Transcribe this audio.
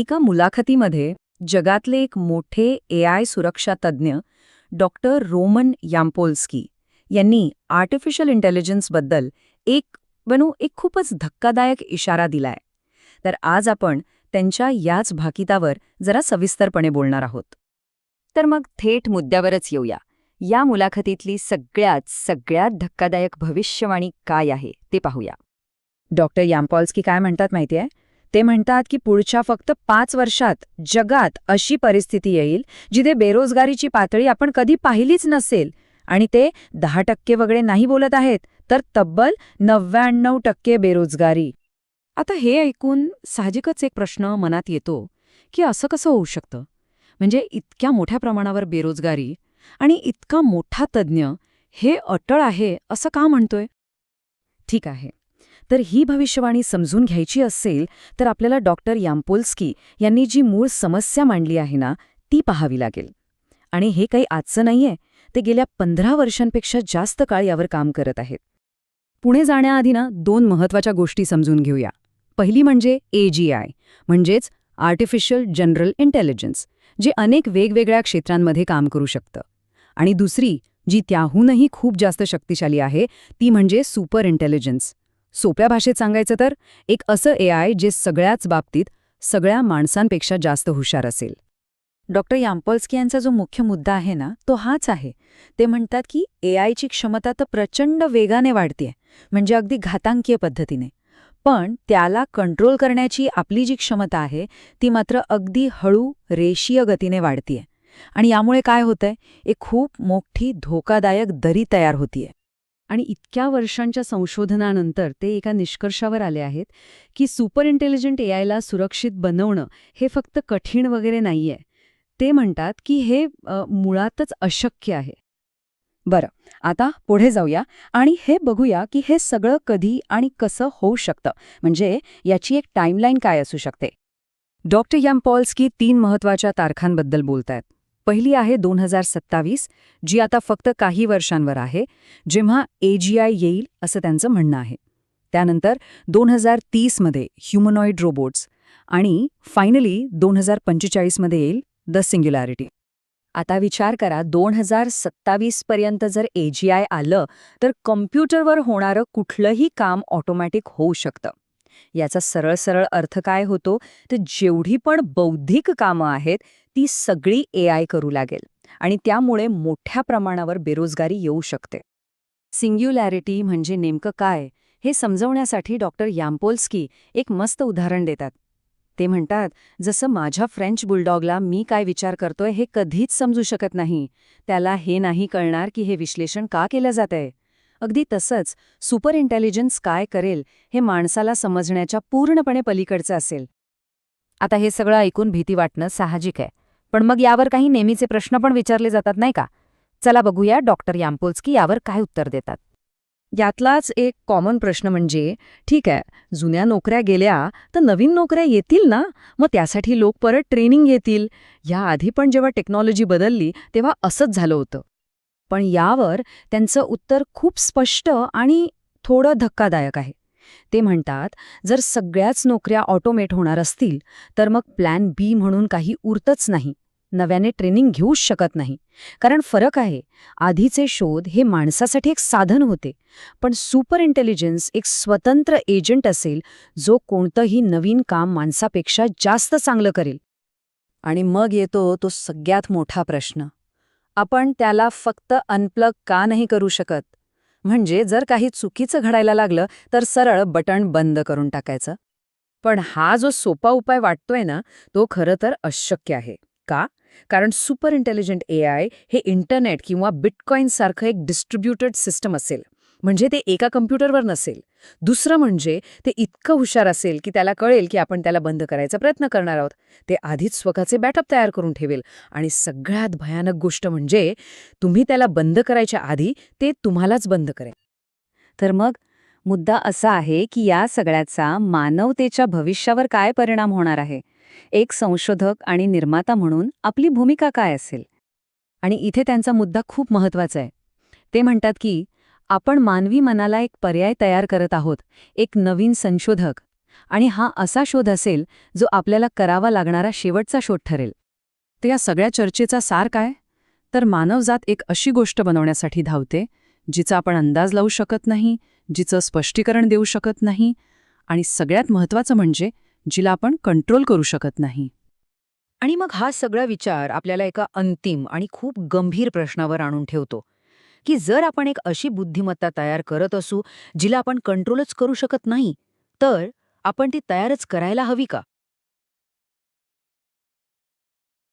एका मुलाखतीमध्ये जगातले एक मोठे ए आय सुरक्षा तज्ज्ञ डॉक्टर रोमन याम्पोल्स्की यांनी आर्टिफिशियल इंटेलिजन्सबद्दल एक बनू एक खूपच धक्कादायक इशारा दिलाय. तर आज आपण त्यांच्या याच भाकितावर जरा सविस्तरपणे बोलणार आहोत. तर मग थेट मुद्द्यावरच येऊया. या मुलाखतीतली सगळ्यात सगळ्यात धक्कादायक भविष्यवाणी काय आहे ते पाहूया. डॉक्टर याम्पॉल्स्की काय म्हणतात माहितीये? ते म्हणतात की पुढच्या फक्त पाच वर्षात जगात अशी परिस्थिती येईल जिथे बेरोजगारीची पातळी आपण कधी पाहिलीच नसेल. आणि ते दहा टक्के वगैरे नाही बोलत आहेत तर तब्बल नव्याण्णव टक्के बेरोजगारी. आता हे ऐकून साहजिकच एक प्रश्न मनात येतो की असं कसं होऊ शकतं? म्हणजे इतक्या मोठ्या प्रमाणावर बेरोजगारी आणि इतका मोठा तज्ज्ञ हे अटळ आहे असं का म्हणतोय? ठीक आहे. तर ही भविष्यवाणी समजून घ्यायची असेल तर आपल्याला डॉक्टर याम्पोल्स्की यांनी जी मूळ समस्या मांडली आहे ना ती पाहावी लागेल. आणि हे काही आजचं नाहीये ते गेल्या पंधरा वर्षांपेक्षा जास्त काळ यावर काम करत आहेत. पुणे जाण्याआधी ना दोन महत्त्वाच्या गोष्टी समजून घेऊया. पहिली म्हणजे एजीआय म्हणजेच आर्टिफिशियल जनरल इंटेलिजन्स जे अनेक वेगवेगळ्या क्षेत्रांमध्ये काम करू शकतं. आणि दुसरी जी त्याहूनही खूप जास्त शक्तिशाली आहे ती म्हणजे सुपर इंटेलिजन्स. सोप्या भाषेत सांगायचं तर एक असं ए आय जे सगळ्याच बाबतीत सगळ्या माणसांपेक्षा जास्त हुशार असेल. डॉक्टर याम्पॉल्स्की यांचा जो मुख्य मुद्दा आहे ना तो हाच आहे. ते म्हणतात की ए आयची क्षमता तर प्रचंड वेगाने वाढतेय म्हणजे अगदी घातांकीय पद्धतीने. पण त्याला कंट्रोल करण्याची आपली जी क्षमता आहे ती मात्र अगदी हळू रेषीय गतीने वाढतीये. आणि यामुळे काय होतंय? एक खूप मोठी धोकादायक दरी तयार होतीये. आणि इतक्या वर्षांच्या संशोधनानंतर ते एका निष्कर्षावर आले आहेत की सुपर इंटेलिजंट ए आयला सुरक्षित बनवणं हे फक्त कठीण वगैरे नाहीये. ते म्हणतात की हे मुळातच अशक्य आहे. बरं आता पुढे जाऊया आणि हे बघूया की हे सगळं कधी आणि कसं होऊ शकतं. म्हणजे याची एक टाईमलाईन काय असू शकते? डॉक्टर यॅम्पॉल्स्की तीन महत्त्वाच्या तारखांबद्दल बोलतायत. पहिली आहे दोन हजार सत्तावीस जी आता फक्त काही वर्षांवर आहे जेव्हा एजीआय येईल असं त्यांचं म्हणणं आहे. त्यानंतर दोन हजार तीसमध्ये ह्युमनॉइड रोबोट्स आणि फायनली दोन हजार पंचेचाळीसमध्ये येईल द सिंग्युलॅरिटी. आता विचार करा दोन हजार सत्तावीसपर्यंत जर एजीआय आलं तर कम्प्युटरवर होणारं कुठलंही काम ऑटोमॅटिक होऊ शकतं. याचा सरळ सरळ अर्थ काय होतो? तर जेवढी पण बौद्धिक कामं आहेत ती सगळी ए आय करू लागेल आणि त्यामुळे मोठ्या प्रमाणावर बेरोजगारी येऊ शकते. सिंग्युलॅरिटी म्हणजे नेमकं काय? हे समजवण्यासाठी डॉक्टर याम्पोल्स्की एक मस्त उदाहरण देतात. ते म्हणतात जसं माझ्या फ्रेंच बुलडॉगला मी काय विचार करतोय हे कधीच समजू शकत नाही. त्याला हे नाही कळणार की हे विश्लेषण का केलं जातंय. अगदी तसंच सुपर इंटेलिजन्स काय करेल हे माणसाला समजण्याच्या पूर्णपणे पलीकडचं असेल. आता हे सगळं ऐकून भीती वाटणं साहजिक आहे पण मग यावर काही नेहमीचे प्रश्न पण विचारले जातात नाही का? चला बघूया डॉक्टर याम्पोल्स्की यावर काय उत्तर देतात. यातलाच एक कॉमन प्रश्न म्हणजे ठीक आहे जुन्या नोकऱ्या गेल्या तर नवीन नोकऱ्या येतील ना? मग त्यासाठी लोक परत ट्रेनिंग येतील याआधी पण जेव्हा टेक्नॉलॉजी बदलली तेव्हा असंच झालं होतं. पण यावर त्यांचं उत्तर खूप स्पष्ट आणि थोडं धक्कादायक आहे. ते म्हणतात जर सगळ्याच नोकऱ्या ऑटोमेट होणार असतील तर मग प्लॅन बी म्हणून काही उरतच नाही. नव्याने ट्रेनिंग घेऊच शकत नाही. कारण फरक आहे आधीचे शोध हे माणसासाठी एक साधन होते. पण सुपर इंटेलिजन्स एक स्वतंत्र एजंट असेल जो कोणतंही नवीन काम माणसापेक्षा जास्त चांगलं करेल. आणि मग येतो तो सगळ्यात मोठा प्रश्न. आपण त्याला फक्त अनप्लग का नाही करू शकत? म्हणजे जर काही चुकीचं घडायला लागलं तर सरळ बटण बंद करून टाकायचं. पण हा जो सोपा उपाय वाटतोय ना तो खरं तर अशक्य आहे. का? कारण सुपर इंटेलिजंट ए आय हे इंटरनेट किंवा बिटकॉईन सारखं एक डिस्ट्रीब्युटेड सिस्टम असेल. म्हणजे ते एका कम्प्युटरवर नसेल. दुसरं म्हणजे ते इतकं हुशार असेल की त्याला कळेल की आपण त्याला बंद करायचा प्रयत्न करणार आहोत. ते आधीच स्वतःचे बॅटअप तयार करून ठेवेल. आणि सगळ्यात भयानक गोष्ट म्हणजे तुम्ही त्याला बंद करायच्या आधी ते तुम्हालाच बंद करेल. तर मग मुद्दा असा आहे की या सगळ्याचा मानवतेच्या भविष्यावर काय परिणाम होणार आहे? एक संशोधक आणि निर्माता म्हणून आपली भूमिका काय असेल? आणि इथे त्यांचा मुद्दा खूप महत्त्वाचा आहे. ते म्हणतात की आपण मानवी मनाला एक पर्याय तयार करत आहोत एक नवीन संशोधक. आणि हा असा शोध असेल जो आपल्याला करावा लागणारा शेवटचा शोध ठरेल. तर या सगळ्या चर्चेचा सार काय? तर मानवजात एक अशी गोष्ट बनवण्यासाठी धावते जिचा आपण अंदाज लावू शकत नाही जिचं स्पष्टीकरण देऊ शकत नाही आणि सगळ्यात महत्त्वाचं म्हणजे जिला आपण कंट्रोल करू शकत नाही. आणि मग हा सगळा विचार आपल्याला एका अंतिम आणि खूप गंभीर प्रश्नावर आणून ठेवतो. की जर आपण एक अशी बुद्धिमत्ता तयार करत असू जिला आपण कंट्रोलच करू शकत नाही तर आपण ती तयारच करायला हवी का?